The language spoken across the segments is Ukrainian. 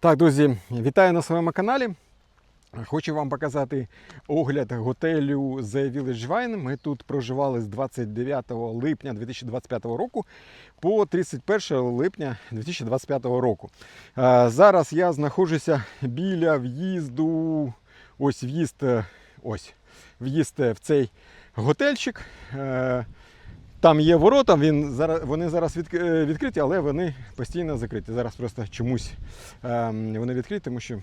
Так, друзі, вітаю на своєму каналі. Хочу вам показати огляд готелю The Village Wine. Ми тут проживали з 29 липня 2025 року по 31 липня 2025 року. Е, Зараз я знаходжуся біля в'їзду. Ось в'їзд, е, ось в'їзд в цей готельчик. Там є ворота, він зараз, вони зараз е, відкриті, але вони постійно закриті. Зараз просто чомусь ем, вони відкриті, тому що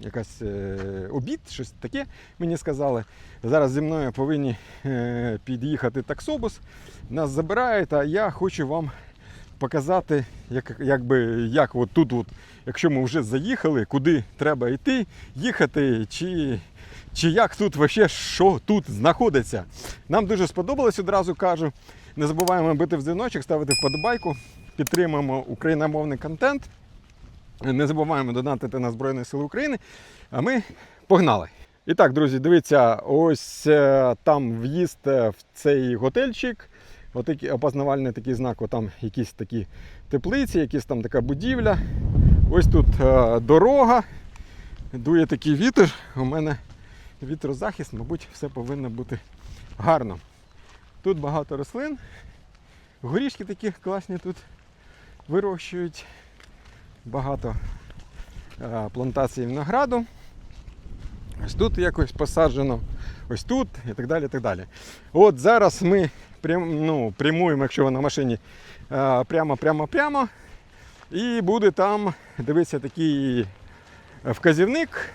якась е, обід, щось таке мені сказали. Зараз зі мною повинні е, під'їхати таксобус, нас забирають, а я хочу вам показати, як, якби, як от тут, от, якщо ми вже заїхали, куди треба йти, їхати, чи, чи як тут вообще, що тут знаходиться. Нам дуже сподобалось, одразу кажу. Не забуваємо бити в дзвіночок, ставити вподобайку, підтримуємо україномовний контент. Не забуваємо донатити на Збройні Сили України. А ми погнали. І так, друзі, дивіться, ось е, там в'їзд е, в цей готельчик. Отакий опознавальний такий знак, там якісь такі теплиці, якась там така будівля. Ось тут е, дорога. Дує такий вітер. У мене вітрозахист, мабуть, все повинно бути гарно. Тут багато рослин. Горішки такі класні тут вирощують. Багато е, плантацій винограду. Ось тут якось посаджено, ось тут і так далі. і так далі. От зараз ми прям, ну, прямуємо, якщо ви на машині, е, прямо-прямо-прямо. І буде там, дивіться, такий вказівник.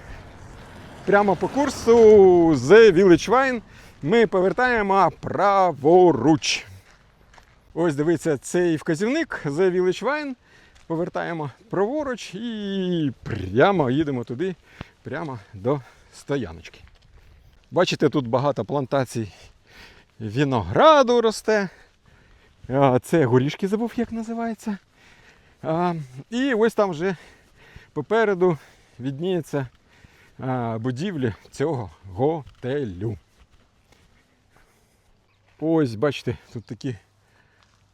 Прямо по курсу з Village Wine ми повертаємо праворуч. Ось дивіться цей вказівник The Village Wine. Повертаємо праворуч і прямо їдемо туди, прямо до стояночки. Бачите, тут багато плантацій винограду росте. Це горішки забув, як називається. І ось там вже попереду відніється будівлі цього готелю. Ось, бачите, тут такі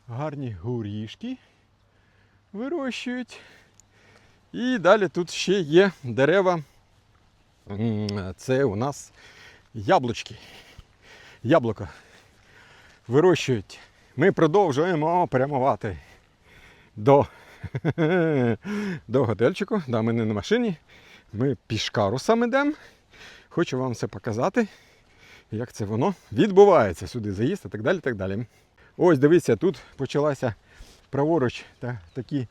гарні горішки вирощують. І далі тут ще є дерева. Це у нас яблучки. Яблука вирощують. Ми продовжуємо прямувати до, до готельчику. Да, ми не на машині. Ми пішкарусом йдемо. Хочу вам це показати, як це воно відбувається сюди, заїзд і так далі. так далі. Ось дивіться, тут почалася праворуч та, такі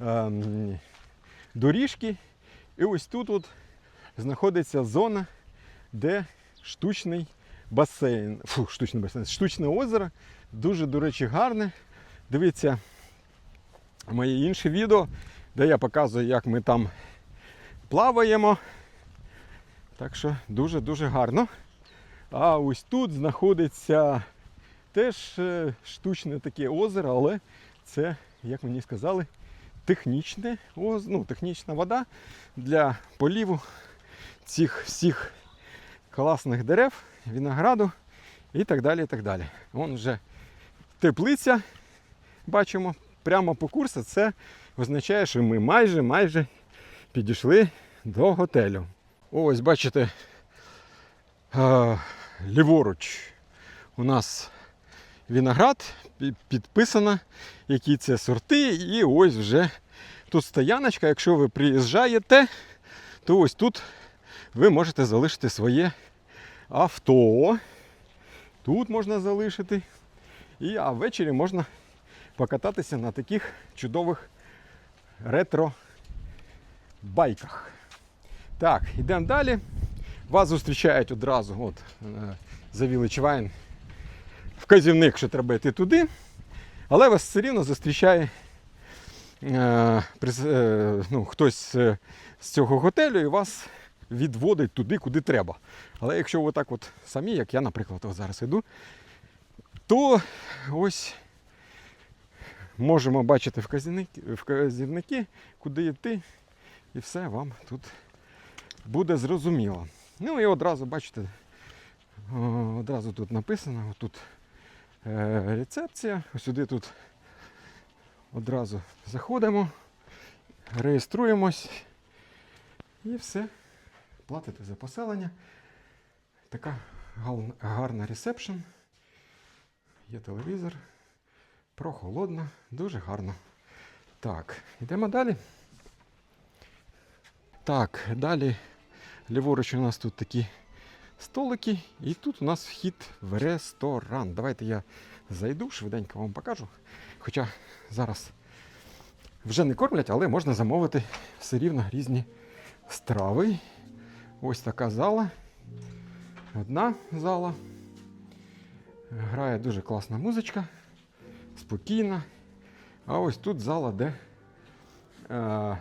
ем, доріжки. І ось тут от знаходиться зона, де штучний басейн. Фу, штучний басейн, штучне озеро. Дуже, до речі, гарне. Дивіться моє інше відео, де я показую, як ми там плаваємо. Так що дуже-дуже гарно. А ось тут знаходиться теж е, штучне таке озеро, але це, як мені сказали, технічне, ну, технічна вода для поліву цих всіх класних дерев, винограду і так далі. і так далі. Вон вже теплиця, бачимо, прямо по курсу. Це означає, що ми майже майже підійшли до готелю. Ось, бачите, ліворуч у нас виноград, підписано, які це сорти. І ось вже тут стояночка. Якщо ви приїжджаєте, то ось тут ви можете залишити своє авто. Тут можна залишити. І а ввечері можна покататися на таких чудових ретро-байках. Так, йдемо далі. Вас зустрічають одразу. От, е, за Wine вказівник, що треба йти туди, але вас все рівно зустрічає е, е, ну, хтось е, з цього готелю і вас відводить туди, куди треба. Але якщо ви так от самі, як я, наприклад, от зараз іду, то ось можемо бачити вказівники, вказівники, куди йти, і все вам тут буде зрозуміло. Ну і одразу бачите, одразу тут написано, тут е, рецепція. Сюди тут одразу заходимо, реєструємось І все. Платите за поселення. Така гарна ресепшн. Є телевізор. Прохолодно, дуже гарно. Так, йдемо далі. Так, далі ліворуч у нас тут такі столики, і тут у нас вхід в ресторан. Давайте я зайду, швиденько вам покажу. Хоча зараз вже не кормлять, але можна замовити все рівно різні страви. Ось така зала. Одна зала. Грає дуже класна музичка, спокійна. А ось тут зала, де е,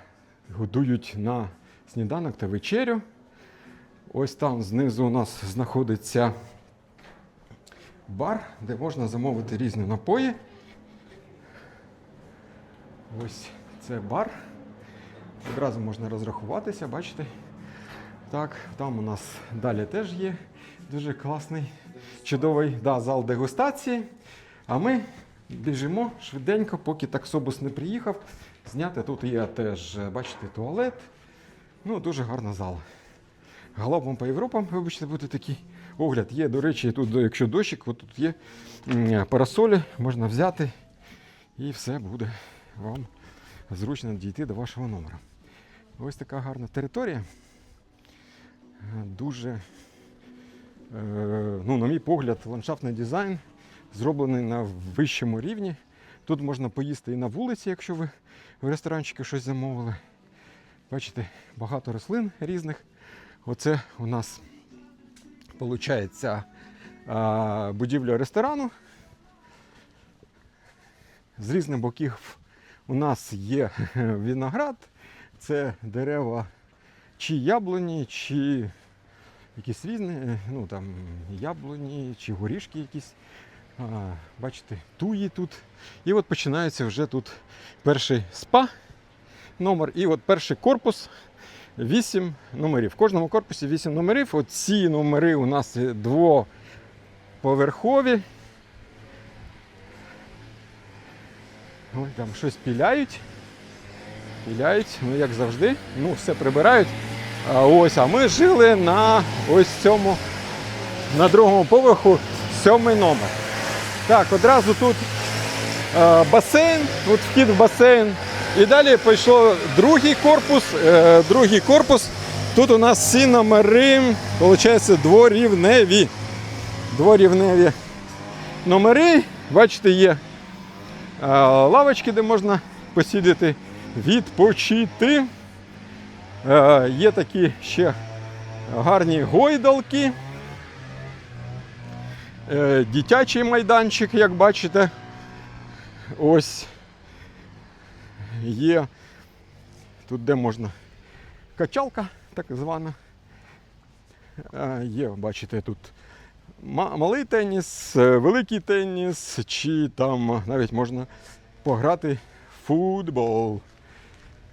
годують на сніданок та вечерю. Ось там знизу у нас знаходиться бар, де можна замовити різні напої. Ось це бар. Одразу можна розрахуватися, бачите? Так, там у нас далі теж є дуже класний, чудовий да, зал дегустації. А ми біжимо швиденько, поки таксобус не приїхав. Зняти тут є теж, бачите, туалет. Ну, дуже гарна зала. Галопом по Європам, вибачте, буде такий огляд. Є, до речі, тут, якщо дощик, от тут є парасолі, можна взяти і все буде вам зручно дійти до вашого номера. Ось така гарна територія. Дуже, е, ну, на мій погляд, ландшафтний дизайн зроблений на вищому рівні. Тут можна поїсти і на вулиці, якщо ви в ресторанчики щось замовили. Бачите, багато рослин різних. Оце у нас виходить будівля ресторану. З різних боків у нас є виноград, це дерева чи яблуні, чи якісь різні, е, ну там яблуні, чи горішки якісь. А, бачите, туї тут. І от починається вже тут перший спа номер. І от перший корпус 8 номерів. В кожному корпусі 8 номерів. От ці номери у нас двоповерхові. Ой, там щось піляють. Піляють, ну як завжди. Ну, все прибирають. А ось, а ми жили на ось цьому, на другому поверху, сьомий номер. Так, одразу тут е, басейн, тут вхід в басейн. І далі пішло другий корпус. Е, другий корпус. Тут у нас всі номери, виходить, дворівневі. Дворівневі номери. Бачите, є е, лавочки, де можна посідати, відпочити. Е, є такі ще гарні гойдалки. Дитячий майданчик, як бачите. Ось є тут, де можна качалка, так звана. Е, Є, бачите, тут малий теніс, е, великий теніс, чи там навіть можна пограти футбол.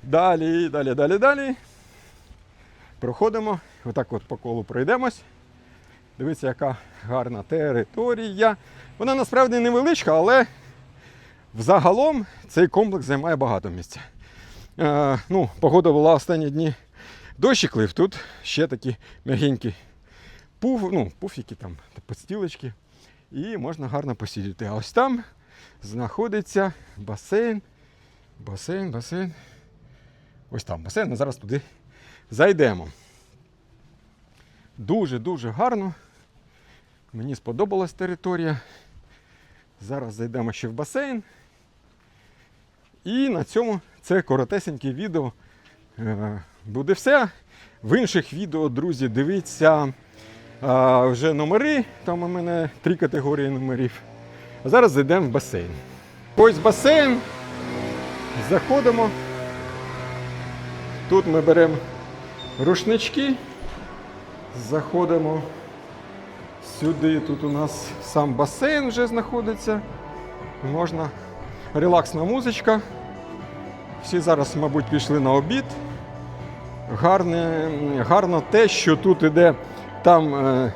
Далі, далі, далі, далі. Проходимо, отак от по колу пройдемось. Дивіться, яка гарна територія. Вона насправді невеличка, але взагалом цей комплекс займає багато місця. Е, ну, погода була останні дні дощик лив, тут ще такі м'ягенькі пуф, ну, пуфіки, там, подстілочки. І можна гарно посидіти. А ось там знаходиться басейн. Басейн, басейн. Ось там басейн, ми зараз туди зайдемо. Дуже-дуже гарно. Мені сподобалась територія. Зараз зайдемо ще в басейн. І на цьому це коротесеньке відео. е, Буде все. В інших відео, друзі, дивіться вже номери. Там у мене три категорії номерів. А зараз зайдемо в басейн. Ось басейн. Заходимо. Тут ми беремо рушнички. Заходимо сюди. Тут у нас сам басейн вже знаходиться. Можна релаксна музичка. Всі зараз, мабуть, пішли на обід. Гарне, гарно те, що тут іде там е,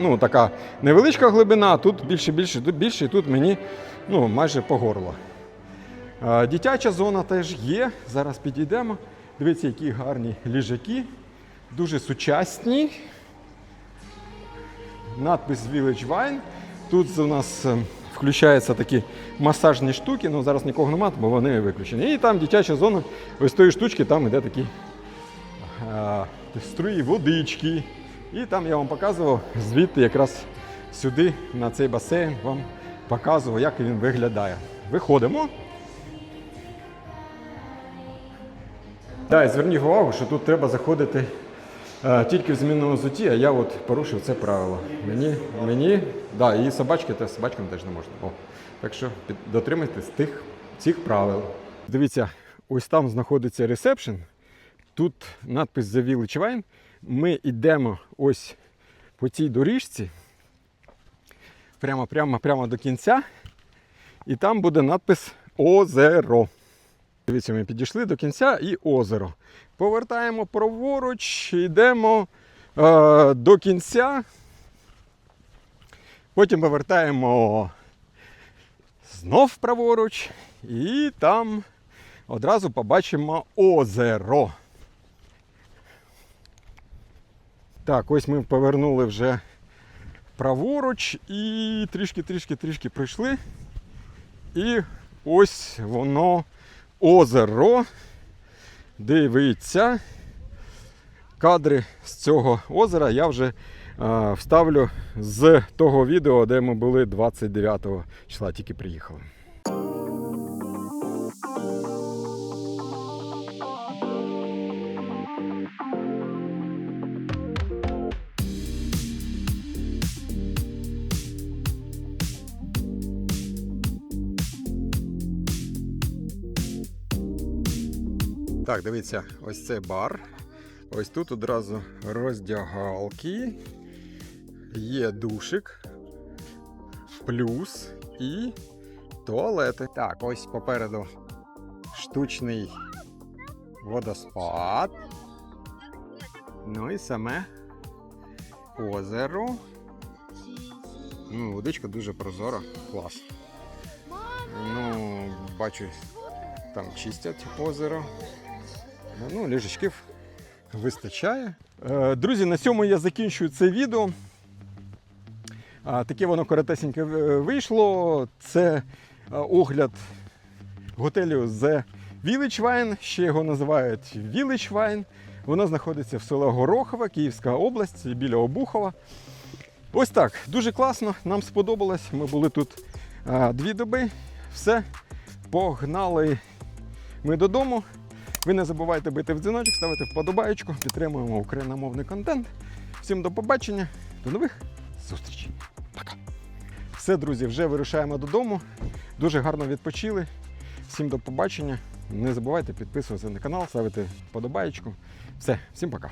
ну, така невеличка глибина, а тут більше, більше, більше, і тут мені ну, майже по горло. Дитяча зона теж є. Зараз підійдемо. Дивіться, які гарні ліжаки, дуже сучасні. Надпис Village Wine. Тут у нас е, включаються такі масажні штуки, але зараз нікого немає, бо вони виключені. І там дитяча зона, ось тої штучки, там іде такі а, струї водички. І там я вам показував звідти якраз сюди, на цей басейн, вам показував, як він виглядає. Виходимо. Да, зверніть увагу, що тут треба заходити тільки в змінному взутті, а я от порушив це правило. Мені, мені, да, і собачки, та собачкам теж не можна. О, так що під, дотримуйтесь тих, цих правил. Дивіться, ось там знаходиться ресепшн. Тут надпис The Village Wine. Ми йдемо ось по цій доріжці, прямо, прямо, прямо до кінця, і там буде надпис Озеро. Дивіться, ми підійшли до кінця і озеро. Повертаємо праворуч, йдемо е, до кінця. Потім повертаємо знов праворуч, і там одразу побачимо озеро. Так, ось ми повернули вже праворуч і трішки-трішки-трішки пройшли. І ось воно озеро. Дивіться. Кадри з цього озера я вже вставлю з того відео, де ми були 29 числа, тільки приїхали. Так, дивіться, ось це бар. Ось тут одразу роздягалки, є душик, плюс і туалети. Так, ось попереду штучний водоспад. Ну і саме озеро. Ну, водичка дуже прозора, клас. Ну, бачу, там чистять озеро. Ну, ліжечків вистачає. Е, Друзі, на цьому я закінчую це відео. Таке воно коротесеньке е, вийшло. Це е, огляд готелю The Village Wine, ще його називають Village Wine. Воно знаходиться в село Горохове, Київська область, біля Обухова. Ось так, дуже класно, нам сподобалось. Ми були тут дві доби. Все, погнали ми додому. Ви не забувайте бити в дзвіночок, ставити вподобаєчку, підтримуємо україномовний контент. Всім до побачення, до нових зустрічей. Пока. Все, друзі, вже вирушаємо додому. Дуже гарно відпочили. Всім до побачення. Не забувайте підписуватися на канал, ставити вподобаєчку. Все, всім пока.